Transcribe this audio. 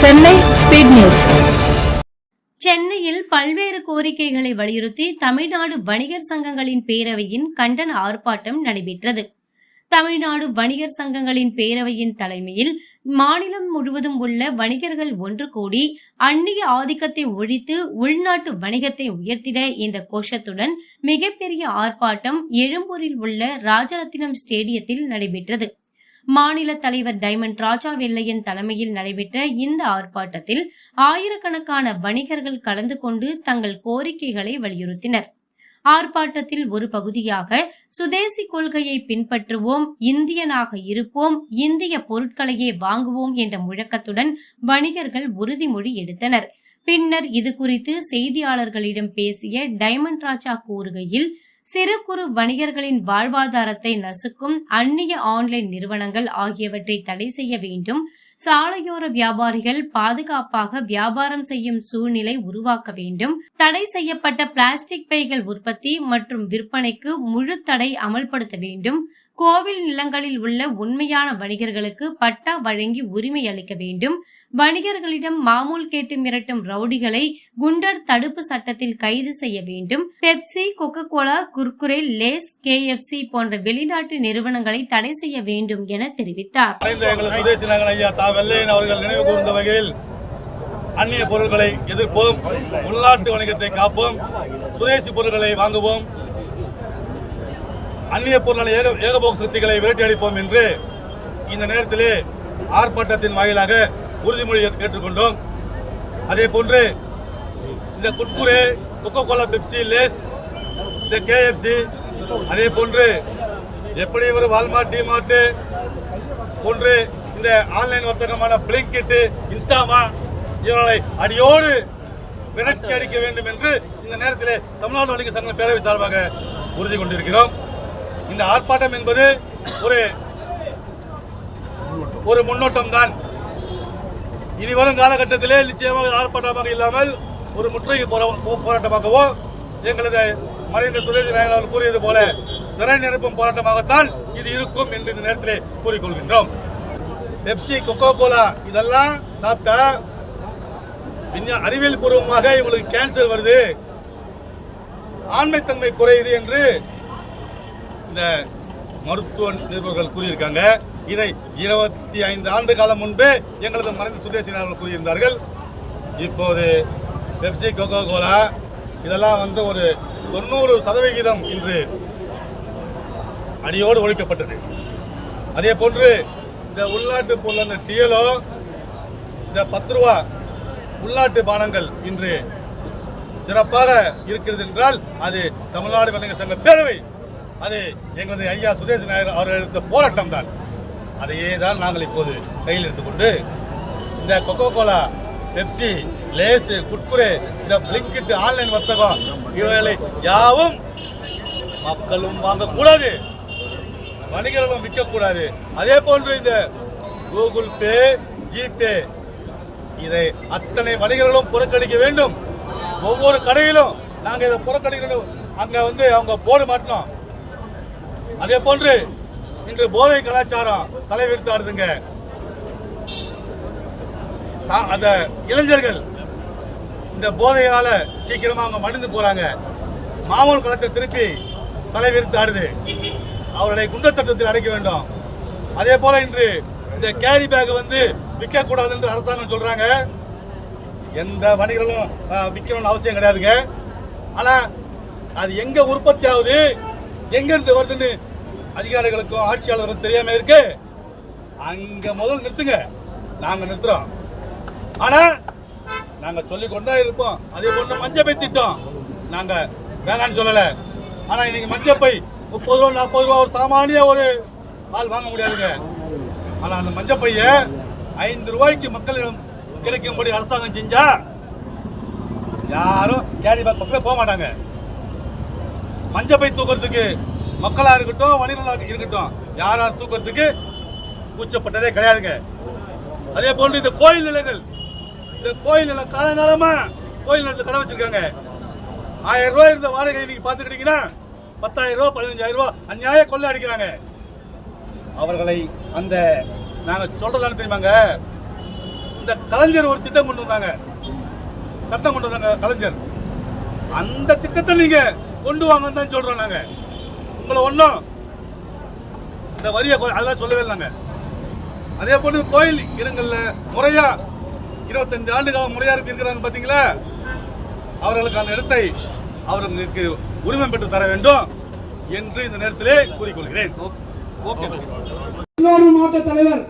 Chennai speed news சென்னையில் பல்வேறு கோரிக்கைகளை வலியுறுத்தி தமிழ்நாடு வணிகர் சங்கங்களின் பேரவையின் கண்டன ஆர்ப்பாட்டம் நடைபெற்றது. தமிழ்நாடு வணிகர் சங்கங்களின் பேரவையின் தலைமையில் மாநிலம் முழுவதும் உள்ள வணிகர்கள் ஒன்று கூடி அந்நிய ஆதிக்கத்தை ஒழித்து உள்நாட்டு வணிகத்தை உயர்த்திட என்ற கோஷத்துடன் மிகப்பெரிய ஆர்ப்பாட்டம் எழும்பூரில் உள்ள ராஜரத்தினம் ஸ்டேடியத்தில் நடைபெற்றது. மாநில தலைவர் டைமண்ட் ராஜா வெள்ளையன் தலைமையில் நடைபெற்ற இந்த ஆர்ப்பாட்டத்தில் ஆயிரக்கணக்கான வணிகர்கள் கலந்து கொண்டு தங்கள் கோரிக்கைகளை வலியுறுத்தினர். ஆர்ப்பாட்டத்தில் ஒரு பகுதியாக சுதேசி கொள்கையை பின்பற்றுவோம் இந்தியனாக இருப்போம் இந்திய பொருட்களையே வாங்குவோம் என்ற முழக்கத்துடன் வணிகர்கள் உறுதிமொழி எடுத்தனர். பின்னர் இது குறித்து செய்தியாளர்களிடம் பேசிய டைமண்ட் ராஜா கூறுகையில் சிறு குறு வணிகர்களின் வாழ்வாதாரத்தை நசுக்கும் அந்நிய ஆன்லைன் நிறுவனங்கள் ஆகியவற்றை தடை செய்ய வேண்டும். சாலையோர வியாபாரிகள் பாதுகாப்பாக வியாபாரம் செய்யும் சூழ்நிலை உருவாக்க வேண்டும். தடை செய்யப்பட்ட பிளாஸ்டிக் பைகள் உற்பத்தி மற்றும் விற்பனைக்கு முழு தடை அமல்படுத்த வேண்டும். கோவில் நிலங்களில் உள்ள உண்மையான வணிகர்களுக்கு பட்டா வழங்கி உரிமை அளிக்க வேண்டும். வணிகர்களிடம் மாமூல் கேட்டு மிரட்டும் ரவுடிகளை குண்டர் தடுப்பு சட்டத்தில் கைது செய்ய வேண்டும். Pepsi Coca Cola Kurkure Lay's C போன்ற வெளிநாட்டு நிறுவனங்களை தடை செய்ய வேண்டும் என தெரிவித்தார். அந்நிய பொருட்களை எதிர்ப்போம். உள்நாட்டு வணிகத்தை காப்போம். சுதேசி பொருட்களை வாங்குவோம். அந்நிய பொருளான ஏக ஏகபோக சக்திகளை விரட்டி அடிப்போம் என்று இந்த நேரத்திலே ஆர்ப்பாட்டத்தின் வாயிலாக உறுதிமொழி ஏற்- ஏற்றுக்கொண்டோம். அதே போன்று இந்த Kurkure Coca Cola Pepsi Lay's இந்த கேஎஃப்சி அதே போன்று எப்படி ஒரு வால்மார்ட் டிமார்ட் போன்று இந்த ஆன்லைன் வர்த்தகமான பிளிங்கிட்டு இன்ஸ்டாமா இவர்களை அடியோடு விரட்டி அடிக்க வேண்டும் என்று இந்த நேரத்தில் தமிழ்நாடு வணிக சங்க பேரவை சார்பாக உறுதி கொண்டிருக்கிறோம். இந்த ஆர்ப்பாட்டம் என்பது ஒரு ஒரு முன்னோட்டம் தான் இனி வரும் காலகட்டத்திலே நிச்சயமாக ஆர்ப்பாட்டமாக இல்லாமல் ஒரு முற்றுகை போரா- போராட்டமாகவோ எங்களது மறைந்த சுதேசி நாயகர் அவர் கூறியது போல சிறை நிரப்பும் போராட்டமாகத்தான் இது இருக்கும் என்று இந்த நேரத்தில் கூறிக்கொள்கின்றோம். பெப்சி கொக்கோ கோலா இதெல்லாம் சாப்பிட்டா விஞ்ஞான அறிவியல் பூர்வமாக இவங்களுக்கு கேன்சர் வருது. ஆண்மைத்தன்மை குறையுது என்று இந்த மருத்துவ நிபுணர்கள் கூறியிருக்காங்க. இதை இருபத்தி ஐந்து ஆண்டு காலம் முன்பே எங்களது மறைந்த சுதேசினார்கள் கூறியிருந்தார்கள். இப்போது பெப்சி கொக்கோ கோலா இதெல்லாம் வந்து ஒரு தொண்ணூறு சதவிகிதம் இன்று அடியோடு ஒழிக்கப்பட்டது. அதே போன்று இந்த உள்நாட்டு பொருள் அந்த டிஎலோ இந்த பத்து ரூபா உள்நாட்டு பானங்கள் இன்று சிறப்பாக இருக்கிறது என்றால் அது தமிழ்நாடு வணிக சங்க பேரவை அது எங்களது ஐயா சுதேச நாயர் அவர்கள் எடுத்த போராட்டம் தான் அதையே தான் நாங்கள் இப்போது கையில் எடுத்துக்கொண்டு இந்த Coca Cola Pepsi Lay's Kurkure இந்த பிளிங்கிட்டு ஆன்லைன் வர்த்தகம் இவைகளை யாவும் மக்களும் வாங்கக்கூடாது. வணிகர்களும் விற்கக்கூடாது. அதே போன்று இந்த கூகுள் பே ஜிபே இதை அத்தனை வணிகர்களும் புறக்கணிக்க வேண்டும். ஒவ்வொரு கடையிலும் நாங்கள் இதை புறக்கணிக்கணும். அங்கே வந்து அவங்க போர்டு மாட்டினோம் அதே போன்று இன்று போதை கலாச்சாரம் தலைவிரித்து ஆடுதுங்க. அந்த இளைஞர்கள் இந்த போதையால சீக்கிரமா அவங்க மடிந்து போறாங்க. மாமூல் கலாச்சாரம் திருப்பி தலைவிரித்து ஆடுது. அவர்களை குண்டர் சட்டத்தில் அடைக்க வேண்டும். அதே போல இன்று இந்த கேரி பேக் வந்து விற்க கூடாது என்று அரசாங்கம் சொல்றாங்க. எந்த வணிகர்களும் விற்கணும்னு அவசியம் கிடையாதுங்க. ஆனா அது எங்க உற்பத்தி ஆகுது? எங்க இருந்து வருதுன்னு அதிகாரிகளுக்கும் ஆட்சியாளருக்கும் தெரியாம இருக்கு. அங்க முதல் நிறுத்துங்க. நாங்க நிறுத்துறோம். ஆனா நாங்க சொல்லிக் கொண்டா இருப்போம். அதே போன்று மஞ்சப்பை திட்டம். நாங்க வேணான்னு சொல்லல. ஆனா இன்னைக்கு மஞ்சப்பை முப்பது ரூபா நாற்பது ரூபா ஒரு சாமானிய ஒரு ஆள் வாங்க முடியாதுங்க. ஆனா அந்த மஞ்சப்பைய ஐந்து ரூபாய்க்கு மக்களிடம் கிடைக்கும்படி அரசாங்கம் செஞ்சா யாரும் கேரி பேக் பக்கத்தில் போக மாட்டாங்க. மஞ்சப்பை தூக்குறதுக்கு மக்களாக இருக்கட்டும் வணிகர்களாக இருக்கட்டும் யாராக தூக்குறதுக்கு கூச்சப்பட்டதே கிடையாதுங்க. அதே போன்று இந்த கோயில் நிலங்கள் இந்த கோயில் நிலம் காலங்காலமா கோயில் நிலத்தை கடை வச்சிருக்காங்க. ஆயிரம் ரூபாய் இருந்த வாடகை இன்னைக்கு பார்த்துக்கிட்டீங்கன்னா பத்தாயிரம் ரூபா பதினஞ்சாயிரம் ரூபா அந்நியாய கொள்ள அடிக்கிறாங்க. அவர்களை அந்த நாங்கள் சொல்றதான தெரியுமாங்க? இந்த கலைஞர் ஒரு திட்டம் கொண்டு வந்தாங்க. சட்டம் கொண்டு வந்தாங்க கலைஞர். அந்த திட்டத்தை நீங்கள் கொண்டு வாங்கன்னு தான் சொல்றோம் நாங்க. உங்களை ஒன்றும் இந்த வரியை அதெல்லாம் சொல்லவே இல்லைங்க. அதே போல கோயில் இடங்கள்ல முறையா இருபத்தஞ்சு ஆண்டு காலம் முறையா இருக்கிறாங்க பாத்தீங்களா? அவர்களுக்கு அந்த இடத்தை அவர்களுக்கு உரிமை பெற்று தர வேண்டும் என்று இந்த நேரத்திலே கூறிக்கொள்கிறேன் மாவட்ட தலைவர்